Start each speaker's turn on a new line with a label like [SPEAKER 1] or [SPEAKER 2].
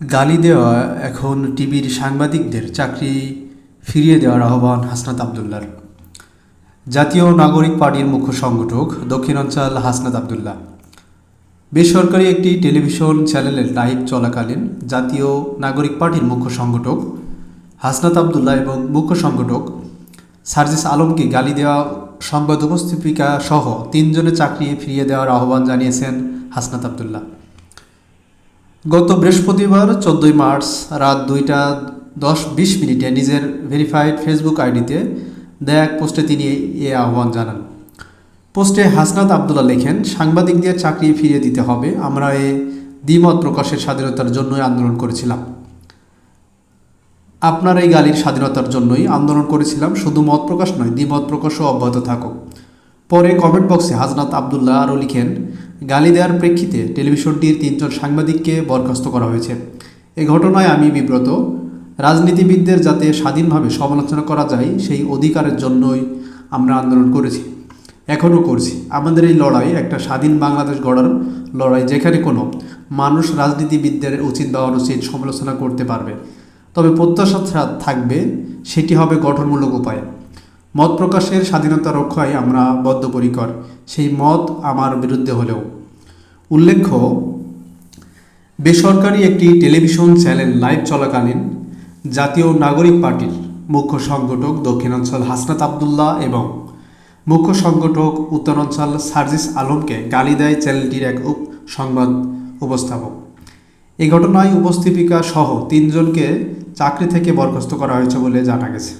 [SPEAKER 1] গালি দেওয়া এখন টিভির সাংবাদিকদের চাকরি ফিরিয়ে দেওয়ার আহ্বান হাসনাত আবদুল্লার জাতীয় নাগরিক পার্টির মুখ্য সংগঠক দক্ষিণাঞ্চল হাসনাত আবদুল্লাহ। বেসরকারি একটি টেলিভিশন চ্যানেলের লাইভ চলাকালীন জাতীয় নাগরিক পার্টির মুখ্য সংগঠক হাসনাত আবদুল্লাহ এবং মুখ্য সংগঠক সার্জিস আলমকে গালি দেওয়া সংবাদ উপস্থাপিকা সহ তিনজনের চাকরি ফিরিয়ে দেওয়ার আহ্বান জানিয়েছেন হাসনাত আবদুল্লাহ। গত বৃহস্পতিবার চোদ্দোই মার্চ রাত দুইটা দশ বিশ মিনিটে নিজের ভেরিফাইড ফেসবুক আইডিতে দেয়া এক পোস্টে তিনি এ আহ্বান জানান। পোস্টে হাসনাত আবদুল্লাহ লেখেন সাংবাদিকদের চাকরি ফিরিয়ে দিতে হবে। আমরা এ দ্বিমত প্রকাশের স্বাধীনতার জন্যই আন্দোলন করেছিলাম। আপনার এই গালির স্বাধীনতার জন্যই আন্দোলন করেছিলাম। শুধু মত প্রকাশ নয়, দ্বিমত প্রকাশও অব্যাহত থাকুক। পরে কমেন্ট বক্সে হাজনাত আবদুল্লাহ আরও লিখেন গালি দেওয়ার প্রেক্ষিতে টেলিভিশনটির তিনজন সাংবাদিককে বরখাস্ত করা হয়েছে। এ ঘটনায় আমি বিব্রত। রাজনীতিবিদদের যাতে স্বাধীনভাবে সমালোচনা করা যায়, সেই অধিকারের জন্যই আমরা আন্দোলন করেছি। এখনও করছি। আমাদের এই লড়াই একটা স্বাধীন বাংলাদেশ গড়ার লড়াই যেখানে কোনো মানুষ রাজনীতিবিদদের উচিত বা অনুচিত সমালোচনা করতে পারবে। তবে প্রত্যাশা থাকবে, সেটি হবে গঠনমূলক উপায়ে। মত প্রকাশের স্বাধীনতা রক্ষায় আমরা বদ্ধপরিকর। সেই মত আমার বিরুদ্ধে হলেও। উল্লেখ্য, বেসরকারি একটি টেলিভিশন চ্যানেল লাইভ চলাকালীন জাতীয় নাগরিক পার্টির মুখ্য সংগঠক দক্ষিণাঞ্চল হাসনাত আবদুল্লাহ এবং মুখ্য সংগঠক উত্তরাঞ্চল সার্জিস আলমকে গালি দেয় চ্যানেলটির এক সংবাদ উপস্থাপক। এই ঘটনায় উপস্থাপিকা সহ তিনজনকে চাকরি থেকে বরখাস্ত করা হয়েছে বলে জানা গেছে।